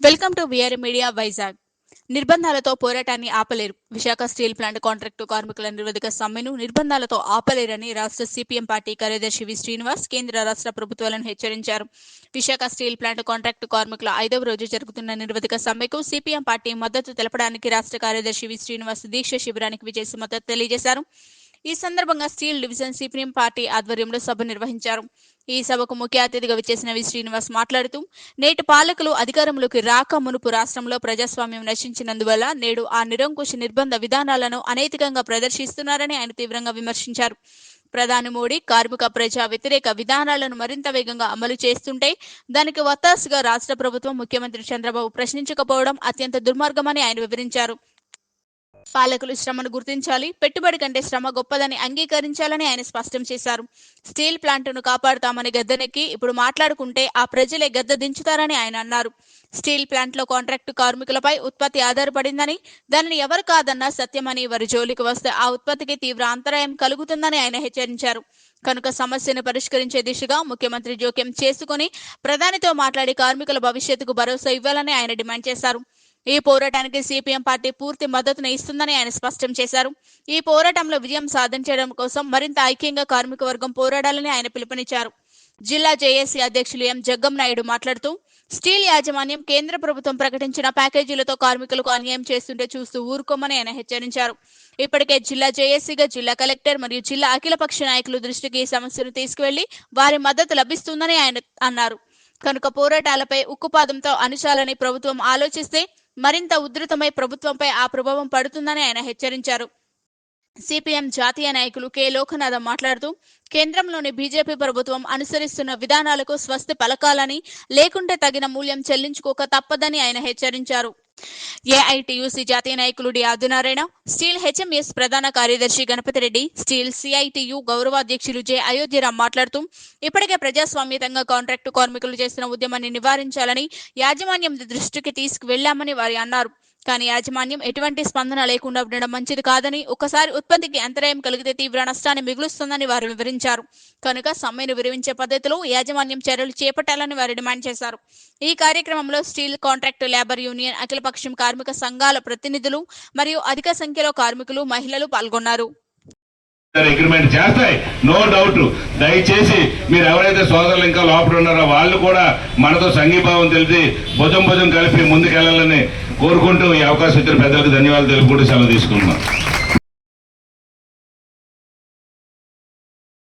Welcome to VR media Vizag. నిర్బంధాలతో పోరాటాన్ని ఆపలేరు. Visakha steel plant contract కార్మికుల నిరోధక సమ్మెను నిర్బంధాలతో ఆపలేరని రాష్ట్ర సిపిఎం పార్టీ కార్యదర్శి వి. శ్రీనివాస్ కేంద్ర రాష్ట్ర ప్రభుత్వాలను హెచ్చరించారు. విశాఖ స్టీల్ ప్లాంట్ కాంట్రాక్టు కార్మికుల ఐదవ రోజు జరుగుతున్న నిరోధక సమ్మెకు సిపిఎం పార్టీ మద్దతు తెలపడానికి రాష్ట్ర కార్యదర్శి వి. శ్రీనివాస్ దీక్ష శిబిరానికి విజేసి మద్దతు తెలియజేశారు. ఈ సందర్భంగా స్టీల్ డివిజన్ సిపిఎం పార్టీ ఆధ్వర్యంలో సభ నిర్వహించారు. ఈ సభకు ముఖ్య అతిథిగా విచ్చేసిన వి. శ్రీనివాస్ మాట్లాడుతూ నేటి పాలకులు అధికారంలోకి రాక మునుపు రాష్ట్రంలో ప్రజాస్వామ్యం నశించినందువల్ల నేడు ఆ నిరంకుశ నిర్బంధ విధానాలను అనైతికంగా ప్రదర్శిస్తున్నారని ఆయన తీవ్రంగా విమర్శించారు. ప్రధాని మోడీ కార్మిక ప్రజా వ్యతిరేక విధానాలను మరింత వేగంగా అమలు చేస్తుంటే దానికి వత్తాసుగా రాష్ట్ర ప్రభుత్వం ముఖ్యమంత్రి చంద్రబాబు ప్రశ్నించకపోవడం అత్యంత దుర్మార్గమని ఆయన వివరించారు. పాలకులు శ్రమను గుర్తించాలి. పెట్టుబడి కంటే శ్రమ గొప్పదని అంగీకరించాలని ఆయన స్పష్టం చేశారు. స్టీల్ ప్లాంట్ను కాపాడుతామని గద్దెనెక్కి ఇప్పుడు మాట్లాడుకుంటే ఆ ప్రజలే గద్దె దించుతారని ఆయన అన్నారు. స్టీల్ ప్లాంట్లో కాంట్రాక్టు కార్మికులపై ఉత్పత్తి ఆధారపడిందని దానిని ఎవరు కాదన్నా సత్యమని వారి జోలికి వస్తే ఆ ఉత్పత్తికి తీవ్ర అంతరాయం కలుగుతుందని ఆయన హెచ్చరించారు. కనుక సమస్యను పరిష్కరించే దిశగా ముఖ్యమంత్రి జోక్యం చేసుకుని ప్రధానితో మాట్లాడి కార్మికుల భవిష్యత్తుకు భరోసా ఇవ్వాలని ఆయన డిమాండ్ చేశారు. ఈ పోరాటానికి సిపిఎం పార్టీ పూర్తి మద్దతును ఇస్తుందని ఆయన స్పష్టం చేశారు. ఈ పోరాటంలో విజయం సాధించడం కోసం మరింత ఐక్యంగా కార్మిక వర్గం పోరాడాలని ఆయన పిలుపునిచ్చారు. జిల్లా జేఏసీ అధ్యక్షులు ఎం జగ్గం నాయుడు మాట్లాడుతూ స్టీల్ యాజమాన్యం కేంద్ర ప్రభుత్వం ప్రకటించిన ప్యాకేజీలతో కార్మికులకు అన్యాయం చేస్తుంటే చూస్తూ ఊరుకోమని ఆయన హెచ్చరించారు. ఇప్పటికే జిల్లా జేఏసీగా జిల్లా కలెక్టర్ మరియు జిల్లా అఖిలపక్ష నాయకులు దృష్టికి ఈ సమస్యను తీసుకువెళ్ళి వారి మద్దతు లభిస్తుందని ఆయన అన్నారు. కనుక పోరాటాలపై ఉక్కుపాదంతో అణచాలని ప్రభుత్వం ఆలోచిస్తే మరింత ఉధృతమై ప్రభుత్వంపై ఆ ప్రభావం పడుతుందని ఆయన హెచ్చరించారు. సిపిఎం జాతీయ నాయకులు కె. లోకనాథం మాట్లాడుతూ కేంద్రంలోని బీజేపీ ప్రభుత్వం అనుసరిస్తున్న విధానాలకు స్వస్తి పలకాలని లేకుంటే తగిన మూల్యం చెల్లించుకోక తప్పదని ఆయన హెచ్చరించారు. ఏఐటియుసి జాతీయ నాయకులు డి ఆదినారాయణ స్టీల్ హెచ్ఎంఎస్ ప్రధాన కార్యదర్శి గణపతి రెడ్డి స్టీల్ సిఐటియు గౌరవాధ్యక్షులు జె అయోధ్యరామ్ మాట్లాడుతూ ఇప్పటికే ప్రజాస్వామ్యతంగా కాంట్రాక్టు కార్మికులు చేస్తున్న ఉద్యమాన్ని నివారించాలని యాజమాన్యం దృష్టికి తీసుకువెళ్ళామని వారు అన్నారు. కానీ యాజమాన్యం ఎటువంటి స్పందన లేకుండా ఉండడం మంచిది కాదని ఒకసారి ఉత్పత్తికి అంతరాయం కలిగితే తీవ్ర నష్టాన్ని మిగులుస్తుందని వారు వివరించారు. కనుక సమ్మెను విరమించే పద్ధతిలో యాజమాన్యం చర్యలు చేపట్టాలని వారు డిమాండ్ చేశారు. ఈ కార్యక్రమంలో స్టీల్ కాంట్రాక్ట్ లేబర్ యూనియన్ అఖిలపక్షం కార్మిక సంఘాల ప్రతినిధులు మరియు అధిక సంఖ్యలో కార్మికులు మహిళలు పాల్గొన్నారు. అగ్రిమెంట్ చేస్తాయి. నో డౌట్ దయచేసి మీరు ఎవరైతే సోదరులు ఇంకా లోపల ఉన్నారో వాళ్ళు కూడా మనతో సంఘీభావం తెలిసి భుజం భుజం కలిపి ముందుకెళ్ళాలని కోరుకుంటూ ఈ అవకాశం ఇచ్చిన పెద్దలకు ధన్యవాదాలు తెలుపుకుంటూ సెలవు తీసుకుంటున్నాం.